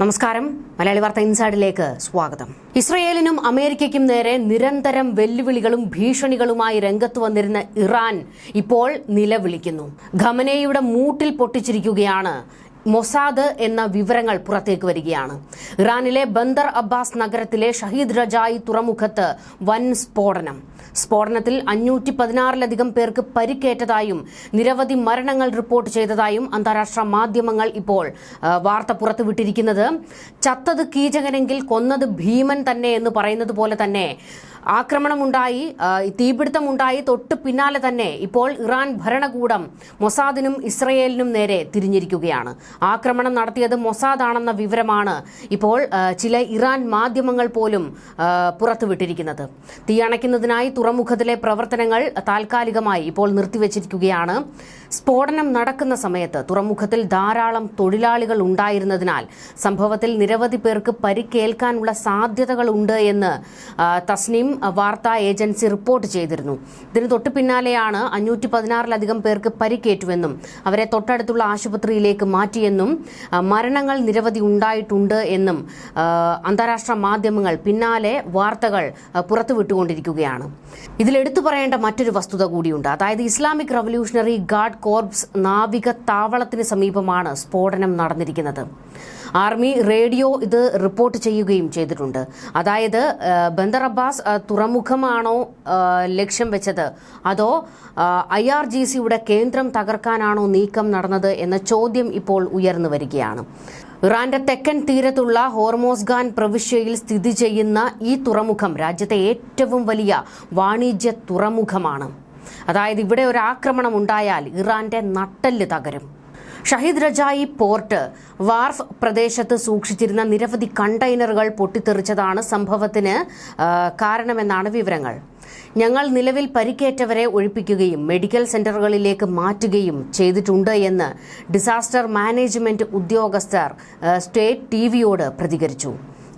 നമസ്കാരം. മലയാളി വാർത്ത ഇൻസൈഡിലേക്ക് സ്വാഗതം. ഇസ്രയേലിനും അമേരിക്കയ്ക്കും നേരെ നിരന്തരം വെല്ലുവിളികളും ഭീഷണികളുമായി രംഗത്ത് വന്നിരുന്ന ഇറാൻ ഇപ്പോൾ നിലവിളിക്കുന്നു. ഖമനയുടെ മൂട്ടിൽ പൊട്ടിച്ചിരിക്കുകയാണ് മൊസാദ് എന്ന വിവരങ്ങൾ പുറത്തേക്ക് വരികയാണ്. ഇറാനിലെ ബന്ദർ അബ്ബാസ് നഗരത്തിലെ ഷഹീദ് റജായി തുറമുഖത്ത് വൻ സ്ഫോടനം. സ്ഫോടനത്തിൽ അഞ്ഞൂറ്റി പതിനാറിലധികം പേർക്ക് പരിക്കേറ്റതായും നിരവധി മരണങ്ങൾ റിപ്പോർട്ട് ചെയ്തതായും അന്താരാഷ്ട്ര മാധ്യമങ്ങൾ ഇപ്പോൾ വാർത്ത പുറത്തുവിട്ടിരിക്കുന്നത്. ചത്തത് കീചകനെങ്കിൽ കൊന്നത് ഭീമൻ തന്നെ എന്ന് പറയുന്നത് പോലെ തന്നെ ആക്രമണമുണ്ടായി തീപിടുത്തം ഉണ്ടായി തൊട്ട് പിന്നാലെ തന്നെ ഇപ്പോൾ ഇറാൻ ഭരണകൂടം മൊസാദിനും ഇസ്രയേലിനും നേരെ തിരിഞ്ഞിരിക്കുകയാണ്. ആക്രമണം നടത്തിയത് മൊസാദ് ആണെന്ന വിവരമാണ് ഇപ്പോൾ ചില ഇറാൻ മാധ്യമങ്ങൾ പോലും പുറത്തുവിട്ടിരിക്കുന്നത്. തീയണയ്ക്കുന്നതിനായി തുറമുഖത്തിലെ പ്രവർത്തനങ്ങൾ താൽക്കാലികമായി ഇപ്പോൾ നിർത്തിവച്ചിരിക്കുകയാണ്. സ്ഫോടനം നടക്കുന്ന സമയത്ത് തുറമുഖത്തിൽ ധാരാളം തൊഴിലാളികൾ ഉണ്ടായിരുന്നതിനാൽ സംഭവത്തിൽ നിരവധി പേർക്ക് പരിക്കേൽക്കാനുള്ള സാധ്യതകളുണ്ട് എന്ന് തസ്നീം വാർത്താ ഏജൻസി റിപ്പോർട്ട് ചെയ്തിരുന്നു. ഇതിന് തൊട്ടു പിന്നാലെയാണ് അഞ്ഞൂറ്റി പതിനാറിലധികം പേർക്ക് പരിക്കേറ്റുവെന്നും അവരെ തൊട്ടടുത്തുള്ള ആശുപത്രിയിലേക്ക് മാറ്റിയെന്നും മരണങ്ങൾ നിരവധി ഉണ്ടായിട്ടുണ്ട് എന്നും അന്താരാഷ്ട്ര മാധ്യമങ്ങൾ പിന്നാലെ വാർത്തകൾ പുറത്തുവിട്ടുകൊണ്ടിരിക്കുകയാണ്. ഇതിലെടുത്തു പറയേണ്ട മറ്റൊരു വസ്തുത കൂടിയുണ്ട്. അതായത് ഇസ്ലാമിക് റവല്യൂഷണറി ഗാർഡ് കോർപ്സ് നാവിക താവളത്തിന് സമീപമാണ് സ്ഫോടനം നടന്നിരിക്കുന്നത്. ആർമി റേഡിയോ ഇത് റിപ്പോർട്ട് ചെയ്യുകയും ചെയ്തിട്ടുണ്ട്. അതായത് ബന്ദർ അബ്ബാസ് തുറമുഖമാണോ ലക്ഷ്യം വെച്ചത്? അതോ ഐ ആർ ജി സിയുടെ കേന്ദ്രം തകർക്കാനാണോ നീക്കം നടന്നത് എന്ന ചോദ്യം ഇപ്പോൾ ഉയർന്നു വരികയാണ്. ഇറാന്റെ തെക്കൻ തീരത്തുള്ള ഹോർമോസ്ഗാൻ പ്രവിശ്യയിൽ സ്ഥിതി ചെയ്യുന്ന ഈ തുറമുഖം രാജ്യത്തെ ഏറ്റവും വലിയ വാണിജ്യ തുറമുഖമാണ്. അതായത് ഇവിടെ ഒരു ആക്രമണം ഉണ്ടായാൽ ഇറാന്റെ നട്ടെല്ല് തകരും. ഷഹീദ് റജായി പോർട്ട്. വാർഫ് പ്രദേശത്ത് സൂക്ഷിച്ചിരുന്ന നിരവധി കണ്ടെയ്നറുകൾ പൊട്ടിത്തെറിച്ചതാണ് സംഭവത്തിന് കാരണമെന്നാണ് വിവരങ്ങൾ. ഞങ്ങൾ നിലവിൽ പരിക്കേറ്റവരെ ഒഴിപ്പിക്കുകയും മെഡിക്കൽ സെന്ററുകളിലേക്ക് മാറ്റുകയും ചെയ്തിട്ടുണ്ട് എന്ന് ഡിസാസ്റ്റർ മാനേജ്മെന്റ് ഉദ്യോഗസ്ഥർ സ്റ്റേറ്റ് ടി പ്രതികരിച്ചു.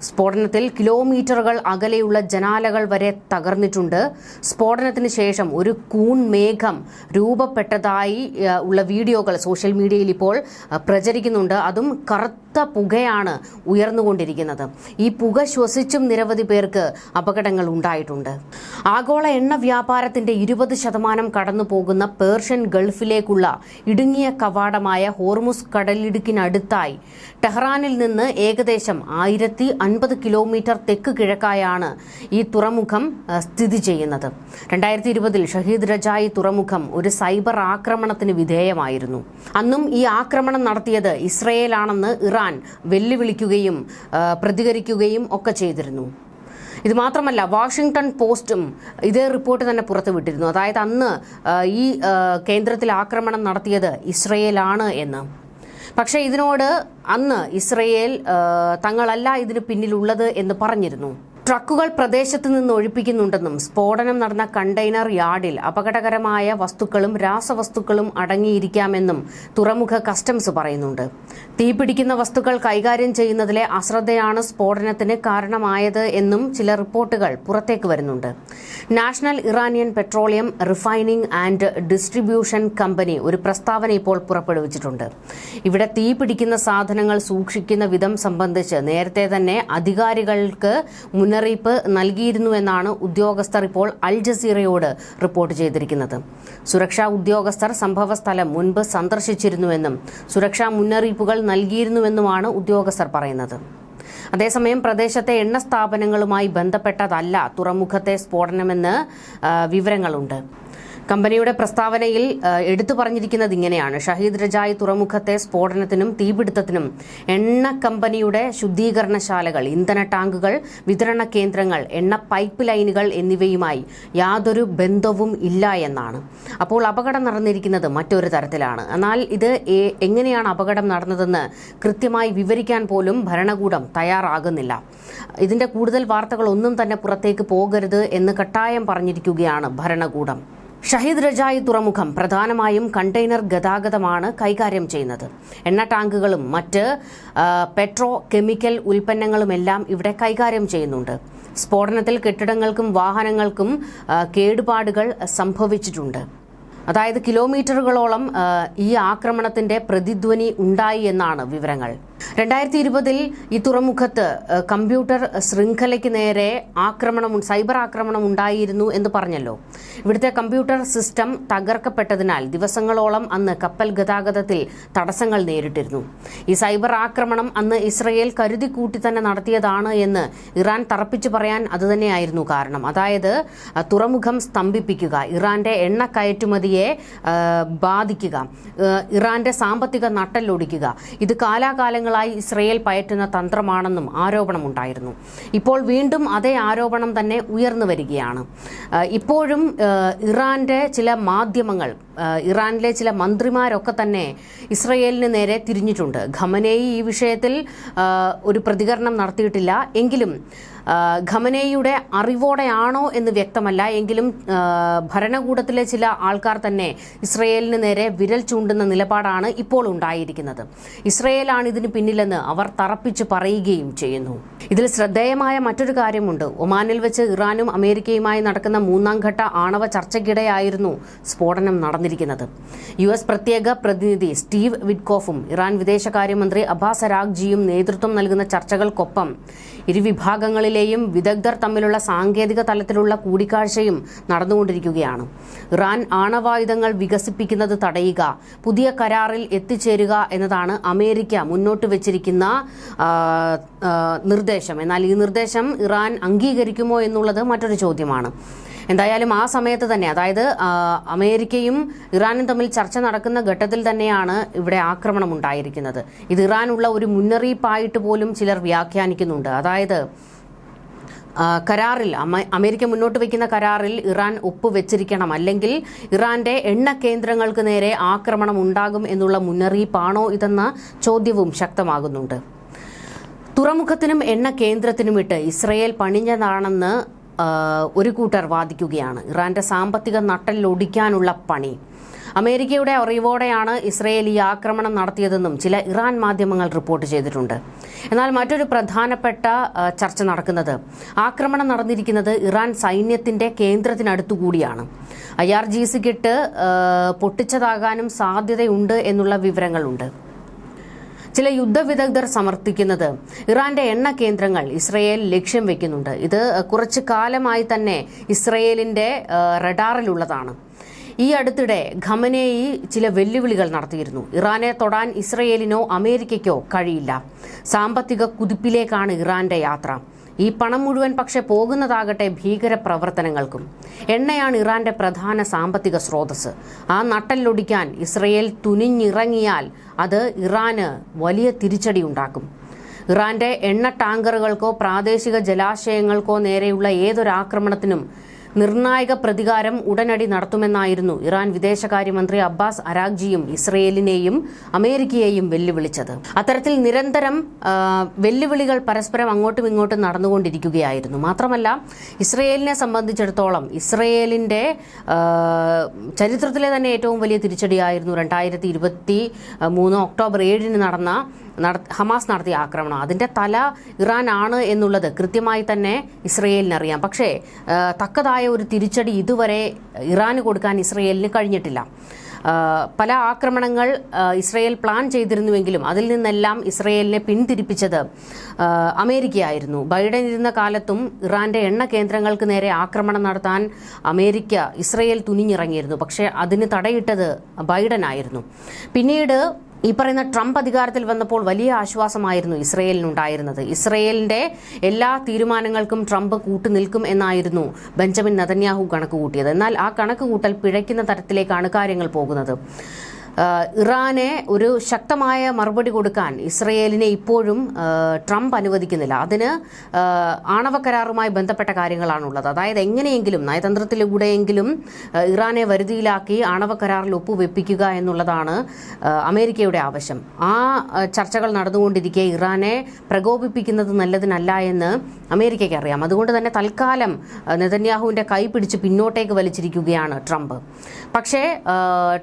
സ്ഫോടനത്തിൽ കിലോമീറ്ററുകൾ അകലെയുള്ള ജനാലകൾ വരെ തകർന്നിട്ടുണ്ട്. സ്ഫോടനത്തിന് ശേഷം ഒരു കൂൺ മേഘം രൂപപ്പെട്ടതായി ഉള്ള വീഡിയോകൾ സോഷ്യൽ മീഡിയയിൽ ഇപ്പോൾ പ്രചരിക്കുന്നുണ്ട്. അതും കറുത്ത പുകയാണ് ഉയർന്നുകൊണ്ടിരിക്കുന്നത്. ഈ പുക ശ്വസിച്ചും നിരവധി പേർക്ക് അപകടങ്ങൾ ഉണ്ടായിട്ടുണ്ട്. ആഗോള എണ്ണ വ്യാപാരത്തിന്റെ ഇരുപത് ശതമാനം കടന്നു പോകുന്ന പേർഷ്യൻ ഗൾഫിലേക്കുള്ള ഇടുങ്ങിയ കവാടമായ ഹോർമുസ് കടലിടുക്കിനടുത്തായി ടെഹ്റാനിൽ നിന്ന് ഏകദേശം ആയിരത്തി അൻപത് കിലോമീറ്റർ തെക്ക് കിഴക്കായാണ് ഈ തുറമുഖം സ്ഥിതി ചെയ്യുന്നത്. രണ്ടായിരത്തി ഇരുപതിൽ ഷഹീദ് റജായി തുറമുഖം ഒരു സൈബർ ആക്രമണത്തിന് വിധേയമായിരുന്നു. അന്നും ഈ ആക്രമണം നടത്തിയത് ഇസ്രയേലാണെന്ന് ഇറാൻ വെല്ലുവിളിക്കുകയും പ്രതികരിക്കുകയും ഒക്കെ ചെയ്തിരുന്നു. ഇത് മാത്രമല്ല വാഷിങ്ടൺ പോസ്റ്റും ഇതേ റിപ്പോർട്ട് തന്നെ പുറത്തുവിട്ടിരുന്നു അതായത് അന്ന് ഈ കേന്ദ്രത്തിൽ ആക്രമണം നടത്തിയത് ഇസ്രയേലാണ് എന്ന്. പക്ഷേ ഇതിനോട് അന്ന് ഇസ്രയേൽ തങ്ങളല്ല ഇതിന് പിന്നിലുള്ളത് എന്ന് പറഞ്ഞിരുന്നു. ട്രക്കുകൾ പ്രദേശത്ത് നിന്ന് ഒഴിപ്പിക്കുന്നുണ്ടെന്നും സ്ഫോടനം നടന്ന കണ്ടെയ്നർ യാർഡിൽ അപകടകരമായ വസ്തുക്കളും രാസവസ്തുക്കളും അടങ്ങിയിരിക്കാമെന്നും തുറമുഖ കസ്റ്റംസ് പറയുന്നുണ്ട്. തീപിടിക്കുന്ന വസ്തുക്കൾ കൈകാര്യം ചെയ്യുന്നതിലെ അശ്രദ്ധയാണ് സ്ഫോടനത്തിന് കാരണമായത് എന്നും ചില റിപ്പോർട്ടുകൾ പുറത്തേക്ക് വരുന്നുണ്ട്. National Iranian petroleum refining and distribution company ഒരു പ്രസ്താവന ഇപ്പോൾ പുറപ്പെടുവിച്ചിട്ടുണ്ട്. ഇവിടെ തീപിടിക്കുന്ന സാധനങ്ങൾ സൂക്ഷിക്കുന്ന വിധം സംബന്ധിച്ച് നേരത്തെ തന്നെ അധികാരികൾക്ക് മുന്നറിയിപ്പ് നൽകിയിരുന്നുവെന്നാണ് ഉദ്യോഗസ്ഥർ ഇപ്പോൾ അൽ ജസീറയോട് റിപ്പോർട്ട് ചെയ്തിരിക്കുന്നത്. സുരക്ഷാ ഉദ്യോഗസ്ഥർ സംഭവ സ്ഥലം മുൻപ് സന്ദർശിച്ചിരുന്നുവെന്നും സുരക്ഷാ മുന്നറിയിപ്പുകൾ നൽകിയിരുന്നുവെന്നുമാണ് ഉദ്യോഗസ്ഥർ പറയുന്നത്. അതേസമയം പ്രദേശത്തെ എണ്ണ സ്ഥാപനങ്ങളുമായി ബന്ധപ്പെട്ടതല്ല തുറമുഖത്തെ സ്ഫോടനമെന്ന് വിവരങ്ങളുണ്ട്. കമ്പനിയുടെ പ്രസ്താവനയിൽ എടുത്തു പറഞ്ഞിരിക്കുന്നത് ഇങ്ങനെയാണ്. ഷഹീദ് രജായി തുറമുഖത്തെ സ്ഫോടനത്തിനും തീപിടുത്തത്തിനും എണ്ണ കമ്പനിയുടെ ശുദ്ധീകരണശാലകൾ ഇന്ധന ടാങ്കുകൾ വിതരണ കേന്ദ്രങ്ങൾ എണ്ണ പൈപ്പ് ലൈനുകൾ എന്നിവയുമായി യാതൊരു ബന്ധവും ഇല്ല എന്നാണ്. അപ്പോൾ അപകടം നടന്നിരിക്കുന്നത് മറ്റൊരു തരത്തിലാണ്. എന്നാൽ ഇത് എങ്ങനെയാണ് അപകടം നടന്നതെന്ന് കൃത്യമായി വിവരിക്കാൻ പോലും ഭരണകൂടം തയ്യാറാകുന്നില്ല. ഇതിന്റെ കൂടുതൽ വാർത്തകൾ ഒന്നും തന്നെ പുറത്തേക്ക് പോകരുത് എന്ന് കട്ടായം പറഞ്ഞിരിക്കുകയാണ് ഭരണകൂടം. ഷഹീദ് രജായി തുറമുഖം പ്രധാനമായും കണ്ടെയ്നർ ഗതാഗതമാണ് കൈകാര്യം ചെയ്യുന്നത്. എണ്ണ ടാങ്കുകളും മറ്റ് പെട്രോ കെമിക്കൽ ഉൽപ്പന്നങ്ങളുമെല്ലാം ഇവിടെ കൈകാര്യം ചെയ്യുന്നുണ്ട്. സ്ഫോടനത്തിൽ കെട്ടിടങ്ങൾക്കും വാഹനങ്ങൾക്കും കേടുപാടുകൾ സംഭവിച്ചിട്ടുണ്ട്. അതായത് കിലോമീറ്ററുകളോളം ഈ ആക്രമണത്തിന്റെ പ്രതിധ്വനി ഉണ്ടായി എന്നാണ് വിവരങ്ങൾ. രണ്ടായിരത്തി ഇരുപതിൽ ഈ തുറമുഖത്ത് കമ്പ്യൂട്ടർ ശൃംഖലയ്ക്ക് നേരെ ആക്രമണം സൈബർ ആക്രമണം ഉണ്ടായിരുന്നു എന്ന് പറഞ്ഞല്ലോ. ഇവിടുത്തെ കമ്പ്യൂട്ടർ സിസ്റ്റം തകർക്കപ്പെട്ടതിനാൽ ദിവസങ്ങളോളം അന്ന് കപ്പൽ ഗതാഗതത്തിൽ തടസ്സങ്ങൾ നേരിട്ടിരുന്നു. ഈ സൈബർ ആക്രമണം അന്ന് ഇസ്രയേൽ കരുതി കൂട്ടി തന്നെ നടത്തിയതാണ് എന്ന് ഇറാൻ തറപ്പിച്ചു പറയാൻ അതുതന്നെയായിരുന്നു കാരണം. അതായത് തുറമുഖം സ്തംഭിപ്പിക്കുക ഇറാന്റെ എണ്ണ കയറ്റുമതിയെ ബാധിക്കുക ഇറാന്റെ സാമ്പത്തിക നട്ടലൊടിക്കുക ഇത് കാലാകാലങ്ങളായി ഇസ്രയേൽ പയറ്റുന്ന തന്ത്രമാണെന്നും ആരോപണമുണ്ടായിരുന്നു. ഇപ്പോൾ വീണ്ടും അതേ ആരോപണം തന്നെ ഉയർന്നു വരികയാണ്. ഇപ്പോഴും ഇറാന്റെ ചില മാധ്യമങ്ങൾ ഇറാനിലെ ചില മന്ത്രിമാരൊക്കെ തന്നെ ഇസ്രയേലിന് നേരെ തിരിഞ്ഞിട്ടുണ്ട്. ഖമനേയി ഈ വിഷയത്തിൽ ഒരു പ്രതികരണം നടത്തിയിട്ടില്ല. എങ്കിലും ഖമനേയിയുടെ അറിവോടെയാണോ എന്ന് വ്യക്തമല്ല. എങ്കിലും ഭരണകൂടത്തിലെ ചില ആൾക്കാർ തന്നെ ഇസ്രയേലിന് നേരെ വിരൽ ചൂണ്ടുന്ന നിലപാടാണ് ഇപ്പോൾ ഉണ്ടായിരിക്കുന്നത്. ഇസ്രയേലാണ് ഇതിന് പിന്നിലെന്ന് അവർ തറപ്പിച്ച് പറയുകയും ചെയ്യുന്നു. ഇതിൽ ശ്രദ്ധേയമായ മറ്റൊരു കാര്യമുണ്ട്. ഒമാനിൽ വെച്ച് ഇറാനും അമേരിക്കയുമായി നടക്കുന്ന മൂന്നാം ഘട്ട ആണവ ചർച്ചയ്ക്കിടെയായിരുന്നു സ്ഫോടനം നടന്നിരിക്കുന്നത് യു എസ് പ്രത്യേക പ്രതിനിധി സ്റ്റീവ് വിഡ്കോഫും ഇറാൻ വിദേശകാര്യമന്ത്രി അബ്ബാസ് അരാഗ്ജിയും നേതൃത്വം നൽകുന്ന ചർച്ചകൾക്കൊപ്പം ഇരുവിഭാഗങ്ങളിലെയും വിദഗ്ധർ തമ്മിലുള്ള സാങ്കേതിക തലത്തിലുള്ള കൂടിക്കാഴ്ചയും നടന്നുകൊണ്ടിരിക്കുകയാണ്. ഇറാൻ ആണവായുധങ്ങൾ വികസിപ്പിക്കുന്നത് തടയുക പുതിയ കരാറിൽ എത്തിച്ചേരുക എന്നതാണ് അമേരിക്ക മുന്നോട്ട് വെച്ചിരിക്കുന്ന നിർദ്ദേശം. എന്നാൽ ഈ നിർദ്ദേശം ഇറാൻ അംഗീകരിക്കുമോ എന്നുള്ളത് മറ്റൊരു ചോദ്യമാണ്. എന്തായാലും ആ സമയത്ത് തന്നെ അതായത് അമേരിക്കയും ഇറാനും തമ്മിൽ ചർച്ച നടക്കുന്ന ഘട്ടത്തിൽ തന്നെയാണ് ഇവിടെ ആക്രമണം ഉണ്ടായിരിക്കുന്നത്. ഇത് ഇറാനുള്ള ഒരു മുന്നറിയിപ്പായിട്ട് പോലും ചിലർ വ്യാഖ്യാനിക്കുന്നുണ്ട്. അതായത് കരാറിൽ അമേരിക്ക മുന്നോട്ട് വയ്ക്കുന്ന കരാറിൽ ഇറാൻ ഒപ്പുവെച്ചിരിക്കണം. അല്ലെങ്കിൽ ഇറാന്റെ എണ്ണ കേന്ദ്രങ്ങൾക്ക് നേരെ ആക്രമണം ഉണ്ടാകും എന്നുള്ള മുന്നറിയിപ്പാണോ ഇതെന്ന ചോദ്യവും ശക്തമാകുന്നുണ്ട്. തുറമുഖത്തിനും എണ്ണ കേന്ദ്രത്തിനുമിട്ട് ഇസ്രയേൽ പണിഞ്ഞതാണെന്ന് ഒരു കൂട്ടർ വാദിക്കുകയാണ്. ഇറാന്റെ സാമ്പത്തിക നട്ടലിലൊടിക്കാനുള്ള പണി. അമേരിക്കയുടെ അറിവോടെയാണ് ഇസ്രയേൽ ഈ ആക്രമണം നടത്തിയതെന്നും ചില ഇറാൻ മാധ്യമങ്ങൾ റിപ്പോർട്ട് ചെയ്തിട്ടുണ്ട്. എന്നാൽ മറ്റൊരു പ്രധാനപ്പെട്ട ചർച്ച നടക്കുന്നത് ആക്രമണം നടന്നിരിക്കുന്നത് ഇറാൻ സൈന്യത്തിന്റെ കേന്ദ്രത്തിനടുത്തുകൂടിയാണ്. ഐ ആർ ജി സിക്കിട്ട് പൊട്ടിച്ചതാകാനും സാധ്യതയുണ്ട് എന്നുള്ള വിവരങ്ങളുണ്ട്. ചില യുദ്ധവിദഗ്ധർ സമർത്ഥിക്കുന്നത്. ഇറാന്റെ എണ്ണ കേന്ദ്രങ്ങൾ ഇസ്രയേൽ ലക്ഷ്യം വെക്കുന്നുണ്ട്. ഇത് കുറച്ചു കാലമായി തന്നെ ഇസ്രയേലിന്റെ റഡാറിലുള്ളതാണ്. ഈ അടുത്തിടെ ഖമനേയി ചില വെല്ലുവിളികൾ നടത്തിയിരുന്നു. ഇറാനെ തൊടാൻ ഇസ്രയേലിനോ അമേരിക്കയ്ക്കോ കഴിയില്ല. സാമ്പത്തിക കുതിപ്പിലേക്കാണ് ഇറാന്റെ യാത്ര. ഈ പണം മുഴുവൻ പക്ഷെ പോകുന്നതാകട്ടെ ഭീകര പ്രവർത്തനങ്ങൾക്കും. എണ്ണയാണ് ഇറാന്റെ പ്രധാന സാമ്പത്തിക സ്രോതസ് ആ നട്ടലിലൊടിക്കാൻ ഇസ്രയേൽ തുനിഞ്ഞിറങ്ങിയാൽ അത് ഇറാന് വലിയ തിരിച്ചടി ഉണ്ടാക്കും. ഇറാന്റെ എണ്ണ ടാങ്കറുകൾക്കോ പ്രാദേശിക ജലാശയങ്ങൾക്കോ നേരെയുള്ള ഏതൊരാക്രമണത്തിനും നിർണായക പ്രതികാരം ഉടനടി നടത്തുമെന്നായിരുന്നു ഇറാൻ വിദേശകാര്യമന്ത്രി അബ്ബാസ് അരാഗ്ജിയും ഇസ്രയേലിനെയും അമേരിക്കയെയും വെല്ലുവിളിച്ചത്. അത്തരത്തിൽ നിരന്തരം വെല്ലുവിളികൾ പരസ്പരം അങ്ങോട്ടും ഇങ്ങോട്ടും നടന്നുകൊണ്ടിരിക്കുകയായിരുന്നു. മാത്രമല്ല ഇസ്രയേലിനെ സംബന്ധിച്ചിടത്തോളം ഇസ്രയേലിന്റെ ചരിത്രത്തിലെ തന്നെ ഏറ്റവും വലിയ തിരിച്ചടിയായിരുന്നു രണ്ടായിരത്തി ഇരുപത്തി മൂന്ന് ഒക്ടോബർ ഏഴിന് നടന്ന നട- ഹമാസ് നടത്തിയ ആക്രമണം. അതിന്റെ തല ഇറാൻ ആണ് എന്നുള്ളത് കൃത്യമായി തന്നെ ഇസ്രയേലിന് അറിയാം. പക്ഷേ തക്കതായ ഒരു തിരിച്ചടി ഇതുവരെ ഇറാന് കൊടുക്കാൻ ഇസ്രയേലിന് കഴിഞ്ഞിട്ടില്ല. പല ആക്രമണങ്ങൾ ഇസ്രയേൽ പ്ലാൻ ചെയ്തിരുന്നുവെങ്കിലും അതിൽ നിന്നെല്ലാം ഇസ്രയേലിനെ പിന്തിരിപ്പിച്ചത് അമേരിക്കയായിരുന്നു. ബൈഡൻ ഇരുന്ന കാലത്തും ഇറാന്റെ എണ്ണ കേന്ദ്രങ്ങൾക്ക് നേരെ ആക്രമണം നടത്താൻ അമേരിക്ക ഇസ്രയേൽ തുനിഞ്ഞിറങ്ങിയിരുന്നു. പക്ഷേ അതിന് തടയിട്ടത് ബൈഡൻ ആയിരുന്നു പിന്നീട് ഈ പറയുന്ന ട്രംപ് അധികാരത്തിൽ വന്നപ്പോൾ വലിയ ആശ്വാസമായിരുന്നു ഇസ്രയേലിനുണ്ടായിരുന്നത്. ഇസ്രയേലിന്റെ എല്ലാ തീരുമാനങ്ങൾക്കും ട്രംപ് കൂട്ടുനിൽക്കും എന്നായിരുന്നു ബെഞ്ചമിൻ നതന്യാഹു കണക്ക് കൂട്ടിയത് എന്നാൽ ആ കണക്ക് കൂട്ടൽ പിഴയ്ക്കുന്ന തരത്തിലേക്കാണ് കാര്യങ്ങൾ പോകുന്നത്. ഇറാനെ ഒരു ശക്തമായ മറുപടി കൊടുക്കാൻ ഇസ്രയേലിനെ ഇപ്പോഴും ട്രംപ് അനുവദിക്കുന്നില്ല. അതിന് ആണവ കരാറുമായി ബന്ധപ്പെട്ട കാര്യങ്ങളാണുള്ളത്. അതായത് എങ്ങനെയെങ്കിലും നയതന്ത്രത്തിലൂടെയെങ്കിലും ഇറാനെ വരുതിയിലാക്കി ആണവ കരാറിൽ ഒപ്പുവെപ്പിക്കുക എന്നുള്ളതാണ് അമേരിക്കയുടെ ആവശ്യം. ആ ചർച്ചകൾ നടന്നുകൊണ്ടിരിക്കെ ഇറാനെ പ്രകോപിപ്പിക്കുന്നത് നല്ലതിനല്ല എന്ന് അമേരിക്കയ്ക്ക് അറിയാം അതുകൊണ്ട് തന്നെ തൽക്കാലം നെതന്യാഹുവിന്റെ കൈ പിടിച്ച് പിന്നോട്ടേക്ക് വലിച്ചിരിക്കുകയാണ് ട്രംപ്. പക്ഷേ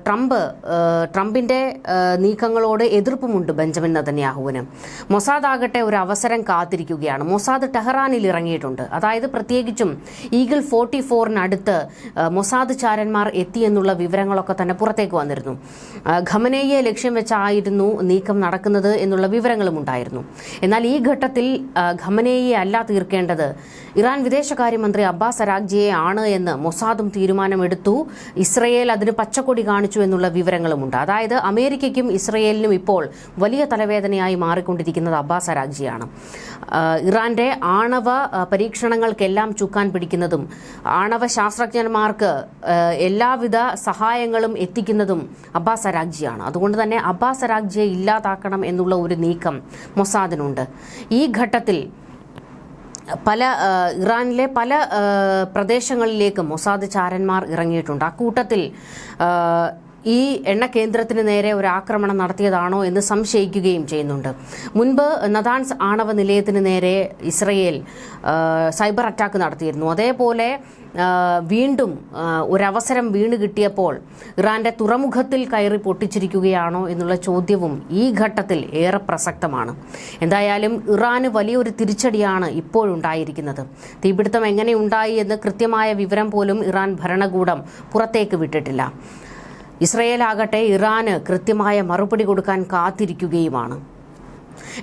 ട്രംപ് ട്രംപിന്റെ നീക്കങ്ങളോട് എതിർപ്പുമുണ്ട് ബെഞ്ചമിൻ നതന്യാഹുവിന്. മൊസാദ് ആകട്ടെ ഒരു അവസരം കാത്തിരിക്കുകയാണ്. മൊസാദ് ടെഹ്റാനിൽ ഇറങ്ങിയിട്ടുണ്ട്. അതായത് പ്രത്യേകിച്ചും ഈഗിൾ ഫോർട്ടി ഫോറിനടുത്ത് മൊസാദ് ചാരന്മാർ എത്തിയെന്നുള്ള വിവരങ്ങളൊക്കെ തന്നെ പുറത്തേക്ക് വന്നിരുന്നു. ഖമനേയെ ലക്ഷ്യം വെച്ചായിരുന്നു നീക്കം നടക്കുന്നത് എന്നുള്ള വിവരങ്ങളും ഉണ്ടായിരുന്നു. എന്നാൽ ഈ ഘട്ടത്തിൽ ഖമനേയെ അല്ല തീർക്കേണ്ടത് ഇറാൻ വിദേശകാര്യമന്ത്രി അബ്ബാസ് അരാഗ്ജിയെ ആണ് എന്ന് മൊസാദും തീരുമാനമെടുത്തു. ഇസ്രയേൽ അതിന് പച്ചക്കൊടി കാണിച്ചു എന്നുള്ള വിവരങ്ങളുമുണ്ട് അതായത് അമേരിക്കയ്ക്കും ഇസ്രയേലിനും ഇപ്പോൾ വലിയ തലവേദനയായി മാറിക്കൊണ്ടിരിക്കുന്നത് അബ്ബാസ് അരാഗ്ജിയാണ് ഇറാന്റെ ആണവ പരീക്ഷണങ്ങൾക്കെല്ലാം ചുക്കാൻ പിടിക്കുന്നതും ആണവ ശാസ്ത്രജ്ഞന്മാർക്ക് എല്ലാവിധ സഹായങ്ങളും എത്തിക്കുന്നതും അബ്ബാസ് അരാഗ്ജിയാണ് അതുകൊണ്ട് തന്നെ അബ്ബാസ് അരാഗ്ജിയെ ഇല്ലാതാക്കണം എന്നുള്ള ഒരു നീക്കം മൊസാദിനുണ്ട്. ഈ ഘട്ടത്തിൽ പല ഇറാനിലെ പല പ്രദേശങ്ങളിലേക്കും മൊസാദ് ചാരന്മാർ ഇറങ്ങിയിട്ടുണ്ട്. അക്കൂട്ടത്തിൽ ഈ എണ്ണ കേന്ദ്രത്തിന് നേരെ ഒരു ആക്രമണം നടത്തിയതാണോ എന്ന് സംശയിക്കുകയും ചെയ്യുന്നുണ്ട്. മുൻപ് നദാൻസ് ആണവ നിലയത്തിന് നേരെ ഇസ്രയേൽ സൈബർ അറ്റാക്ക് നടത്തിയിരുന്നു. അതേപോലെ വീണ്ടും ഒരവസരം വീണ് കിട്ടിയപ്പോൾ ഇറാന്റെ തുറമുഖത്തിൽ കയറി പൊട്ടിച്ചിരിക്കുകയാണോ എന്നുള്ള ചോദ്യവും ഈ ഘട്ടത്തിൽ ഏറെ പ്രസക്തമാണ്. എന്തായാലും ഇറാന് വലിയൊരു തിരിച്ചടിയാണ് ഇപ്പോഴുണ്ടായിരിക്കുന്നത്. തീപിടുത്തം എങ്ങനെ ഉണ്ടായി എന്ന് കൃത്യമായ വിവരം പോലും ഇറാൻ ഭരണകൂടം പുറത്തേക്ക് വിട്ടിട്ടില്ല. ഇസ്രയേൽ ആകട്ടെ ഇറാന് കൃത്യമായ മറുപടി കൊടുക്കാൻ കാത്തിരിക്കുകയുമാണ്.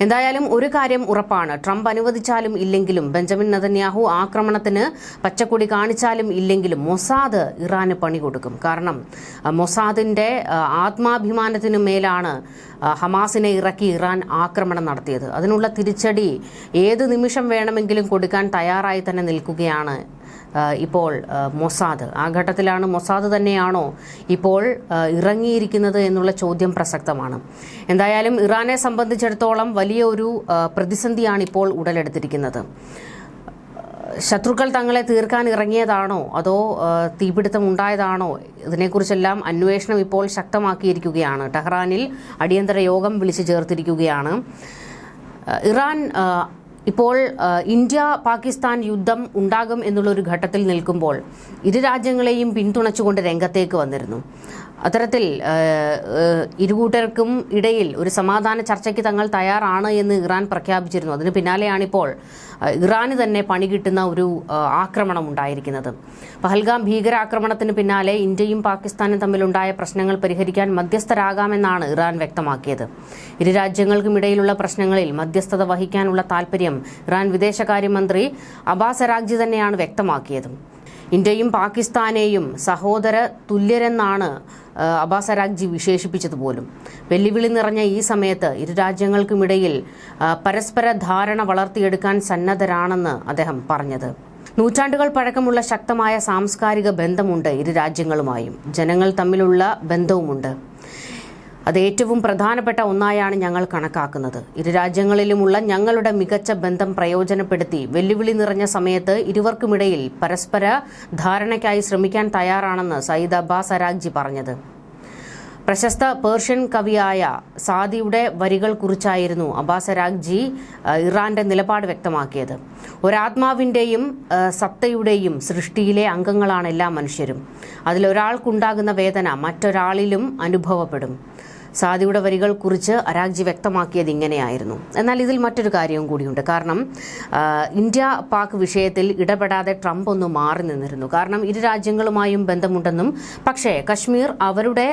എന്തായാലും ഒരു കാര്യം ഉറപ്പാണ്. ട്രംപ് അനുവദിച്ചാലും ഇല്ലെങ്കിലും ബെഞ്ചമിൻ നതന്യാഹു ആക്രമണത്തിന് പച്ചക്കൊടി കാണിച്ചാലും ഇല്ലെങ്കിലും മൊസാദ് ഇറാന് പണി കൊടുക്കും. കാരണം മൊസാദിന്റെ ആത്മാഭിമാനത്തിനു മേലാണ് ഹമാസിനെ ഇറക്കി ഇറാൻ ആക്രമണം നടത്തിയത്. അതിനുള്ള തിരിച്ചടി ഏത് നിമിഷം വേണമെങ്കിലും കൊടുക്കാൻ തയ്യാറായി തന്നെ നിൽക്കുകയാണ് ഇപ്പോൾ മൊസാദ്. ആ ഘട്ടത്തിലാണ് മൊസാദ് തന്നെയാണോ ഇപ്പോൾ ഇറങ്ങിയിരിക്കുന്നത് എന്നുള്ള ചോദ്യം പ്രസക്തമാണ്. എന്തായാലും ഇറാനെ സംബന്ധിച്ചിടത്തോളം വലിയ ഒരു പ്രതിസന്ധിയാണ് ഇപ്പോൾ ഉടലെടുത്തിരിക്കുന്നത്. ശത്രുക്കൾ തങ്ങളെ തീർക്കാൻ ഇറങ്ങിയതാണോ? അതോ തീപിടുത്തം ഉണ്ടായതാണോ? ഇതിനെക്കുറിച്ചെല്ലാം അന്വേഷണം ഇപ്പോൾ ശക്തമാക്കിയിരിക്കുകയാണ്. ടെഹ്റാനിൽ അടിയന്തര യോഗം വിളിച്ചു ചേർത്തിരിക്കുകയാണ്. ഇറാൻ ഇപ്പോൾ ഇന്ത്യ പാകിസ്ഥാൻ യുദ്ധം ഉണ്ടാകും എന്നുള്ളൊരു ഘട്ടത്തിൽ നിൽക്കുമ്പോൾ ഇരു രാജ്യങ്ങളെയും പിന്തുണച്ചുകൊണ്ട് രംഗത്തേക്ക് വന്നിരുന്നു. അത്തരത്തിൽ ഇരുകൂട്ടർക്കും ഇടയിൽ ഒരു സമാധാന ചർച്ചയ്ക്ക് തങ്ങൾ തയ്യാറാണ് എന്ന് ഇറാൻ പ്രഖ്യാപിച്ചിരുന്നു. അതിന് പിന്നാലെയാണിപ്പോൾ ഇറാന് തന്നെ പണി കിട്ടുന്ന ഒരു ആക്രമണം ഉണ്ടായിരിക്കുന്നത്. പഹൽഗാം ഭീകരാക്രമണത്തിന് പിന്നാലെ ഇന്ത്യയും പാകിസ്ഥാനും തമ്മിലുണ്ടായ പ്രശ്നങ്ങൾ പരിഹരിക്കാൻ മധ്യസ്ഥരാകാമെന്നാണ് ഇറാൻ വ്യക്തമാക്കിയത്. ഇരു രാജ്യങ്ങൾക്കും ഇടയിലുള്ള പ്രശ്നങ്ങളിൽ മധ്യസ്ഥത വഹിക്കാനുള്ള താൽപര്യം ഇറാൻ വിദേശകാര്യമന്ത്രി അബാസ് അരാഗ്ജി തന്നെയാണ് വ്യക്തമാക്കിയത്. ഇന്ത്യയും പാകിസ്ഥാനെയും സഹോദര തുല്യരെന്നാണ് അബ്ബാസ് അരാഗ്ജി വിശേഷിപ്പിച്ചത് പോലും വെല്ലുവിളി നിറഞ്ഞ ഈ സമയത്ത് ഇരു രാജ്യങ്ങൾക്കുമിടയിൽ പരസ്പര ധാരണ വളർത്തിയെടുക്കാൻ സന്നദ്ധരാണെന്ന് അദ്ദേഹം പറഞ്ഞത്. നൂറ്റാണ്ടുകൾ പഴക്കമുള്ള ശക്തമായ സാംസ്കാരിക ബന്ധമുണ്ട് ഇരു രാജ്യങ്ങളുമായും. ജനങ്ങൾ തമ്മിലുള്ള ബന്ധവുമുണ്ട്. അത് ഏറ്റവും പ്രധാനപ്പെട്ട ഒന്നായാണ് ഞങ്ങൾ കണക്കാക്കുന്നത്. ഇരു രാജ്യങ്ങളിലുമുള്ള ഞങ്ങളുടെ മികച്ച ബന്ധം പ്രയോജനപ്പെടുത്തി വെല്ലുവിളി നിറഞ്ഞ സമയത്ത് ഇരുവർക്കുമിടയിൽ പരസ്പര ധാരണയ്ക്കായി ശ്രമിക്കാൻ തയ്യാറാണെന്ന് സയ്യിദ് അബ്ബാസ് അരാഗ്ജി പറഞ്ഞത്. പ്രശസ്ത പേർഷ്യൻ കവിയായ സാദിയുടെ വരികൾ കുറിച്ചായിരുന്നു അബ്ബാസ് അരാഗ്ജി ഇറാന്റെ നിലപാട് വ്യക്തമാക്കിയത്. ഒരാത്മാവിന്റെയും ആ, സത്തയുടെയും സൃഷ്ടിയിലെ അംഗങ്ങളാണ് എല്ലാ മനുഷ്യരും. അതിലൊരാൾക്കുണ്ടാകുന്ന വേദന മറ്റൊരാളിലും അനുഭവപ്പെടും. സാദിയുടെ വരികൾ കുറിച്ച് അരാഗ്ജി വ്യക്തമാക്കിയത് ഇങ്ങനെയായിരുന്നു. എന്നാൽ ഇതിൽ മറ്റൊരു കാര്യവും കൂടിയുണ്ട്. കാരണം ഇന്ത്യ പാക് വിഷയത്തിൽ ഇടപെടാതെ ട്രംപ് ഒന്ന് മാറി നിന്നിരുന്നു. കാരണം ഇരു രാജ്യങ്ങളുമായും ബന്ധമുണ്ടെന്നും പക്ഷേ കശ്മീർ അവരുടെ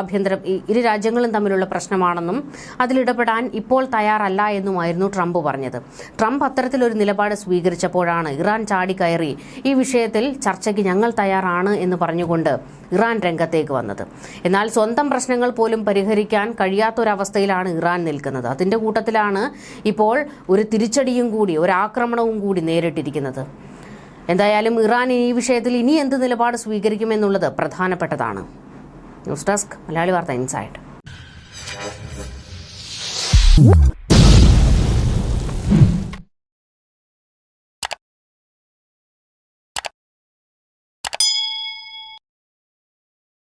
ആഭ്യന്തര ഇരു രാജ്യങ്ങളും തമ്മിലുള്ള പ്രശ്നമാണെന്നും അതിലിടപെടാൻ ഇപ്പോൾ തയ്യാറല്ല എന്നുമായിരുന്നു ട്രംപ് പറഞ്ഞത്. ട്രംപ് അത്തരത്തിലൊരു നിലപാട് സ്വീകരിച്ചപ്പോഴാണ് ഇറാൻ ചാടിക്കയറി ഈ വിഷയത്തിൽ ചർച്ചയ്ക്ക് ഞങ്ങൾ തയ്യാറാണ് എന്ന് പറഞ്ഞുകൊണ്ട് ഇറാൻ രംഗത്തേക്ക് വന്നത്. എന്നാൽ സ്വന്തം പ്രശ്നങ്ങൾ പോലും പരിഹരിക്കാൻ കഴിയാത്തൊരവസ്ഥയിലാണ് ഇറാൻ നിൽക്കുന്നത്. അതിന്റെ കൂട്ടത്തിലാണ് ഇപ്പോൾ ഒരു തിരിച്ചടിയും കൂടി ഒരു ആക്രമണവും കൂടി നേരിട്ടിരിക്കുന്നത്. എന്തായാലും ഇറാൻ ഈ വിഷയത്തിൽ ഇനി എന്ത് നിലപാട് സ്വീകരിക്കുമെന്നുള്ളത് പ്രധാനപ്പെട്ടതാണ്. ന്യൂസ് ഡെസ്ക് മലയാളി വാർത്ത ഇൻസൈഡ്.